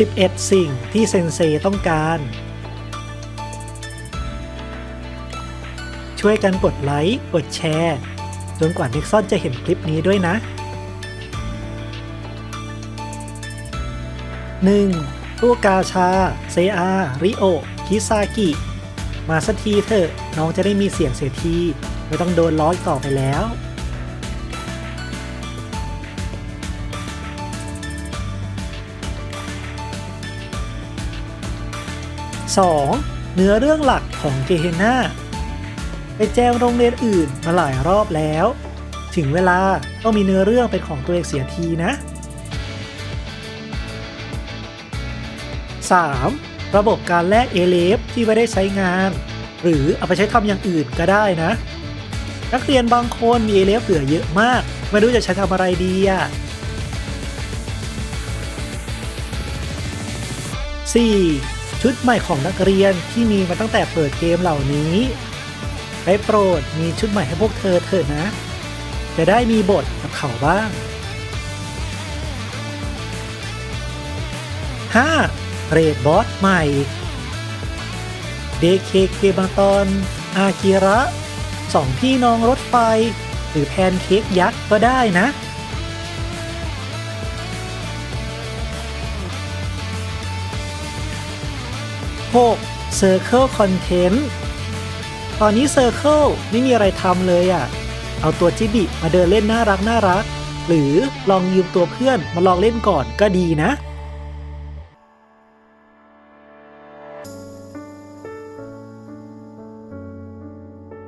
11 สิ่งที่เซนเซต้องการ ช่วยกันกดไลค์ กดแชร์ จนกว่านิกซอนจะเห็นคลิปนี้ด้วยนะ 1. ตู้กาชา เซอา ริโอ คิซากิ มาสักทีเถอะ น้องจะได้มีเสียงเสียที ไม่ต้องโดนล้ออีกต่อไปแล้ว 2. เนื้อเรื่องหลักของเกเฮนาไปแจ้งโรงเรียนอื่นมาหลายรอบแล้ว ถึงเวลาต้องมีเนื้อเรื่องเป็นของตัวเองเสียทีนะ 3. ระบบการแลกเอเลฟที่ไม่ได้ใช้งาน หรือเอาไปใช้ทำอย่างอื่นก็ได้นะ นักเรียนบางคนมีเอเลฟเหลือเยอะมาก ไม่รู้จะใช้ทำอะไรดีอะ 4. ชุดใหม่ของนักเรียนที่มีมาตั้งแต่เปิดเกมเหล่านี้ได้โปรดมีชุดใหม่ให้พวกเธอเถอะนะ จะได้มีบทกับเขาบ้าง 5. เรดบอสใหม่เดเคเกมาตอน อากิระสองพี่น้องรถไฟ หรือแพนเค้กยักษ์ก็ได้นะ 6. Circle Content ตอนนี้ Circle ไม่มีอะไรทำเลยอะ่ะ เอาตัวจิบิมาเดินเล่นน่ารักน่ารัก หรือลองยืมตัวเพื่อนมาลองเล่นก่อนก็ดีนะ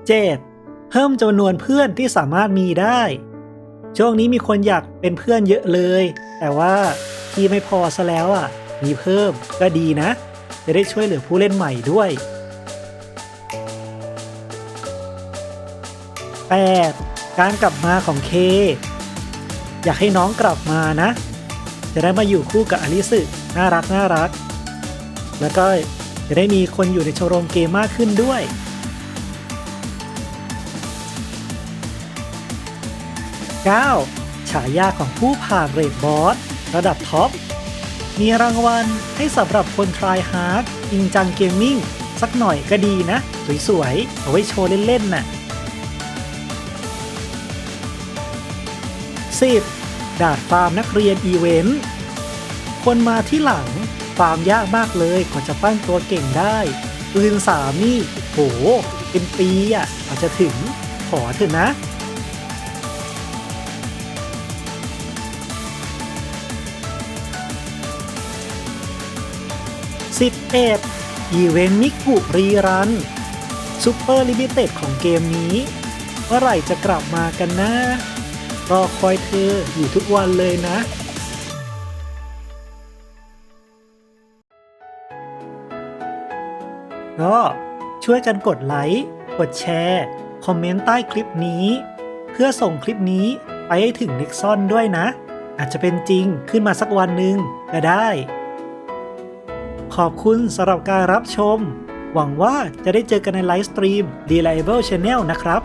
7. เพิ่มจำนวนเพื่อนที่สามารถมีได้ ช่วงนี้มีคนอยากเป็นเพื่อนเยอะเลย แต่ว่าที่ไม่พอซะแล้วอะ มีเพิ่มก็ดีนะ จะได้ช่วยเหลือผู้เล่นใหม่ด้วย 8. การกลับมาของเค อยากให้น้องกลับมานะ จะได้มาอยู่คู่กับอลิสึน่ารักน่ารัก แล้วก็จะได้มีคนอยู่ในชมรมเกมมากขึ้นด้วย 9. ฉายาของผู้ผ่านเรดบอสระดับท็อป มีรางวัลให้สำหรับคนทรายฮาร์ดจริงจังเกมมิ่งสักหน่อยก็ดีนะ สวยๆ เอาไว้โชว์เล่น ๆ น่ะ 10. ดาดฟาร์มนักเรียนอีเวนต์ คนมาที่หลัง ฟาร์มยากมากเลยกว่าจะปั้นตัวเก่งได้ปืนสามนี่ โห เป็นปีอะกว่าจะถึง ขอเถอะนะ 11. อีเวนต์มิกุรีรันซูเปอร์ลิมิเต็ดของเกมนี้ เมื่อไหร่จะกลับมากันนะ รอคอยเธออยู่ทุกวันเลยนะก็ช่วยกันกดไลค์ กดแชร์ คอมเมนต์ใต้คลิปนี้ เพื่อส่งคลิปนี้ไปให้ถึงนิกซอนด้วยนะ อาจจะเป็นจริงขึ้นมาสักวันหนึ่งก็ได้ ขอบคุณสำหรับการรับชม หวังว่าจะได้เจอกันในไลฟ์สตรีม Reliable Channel นะครับ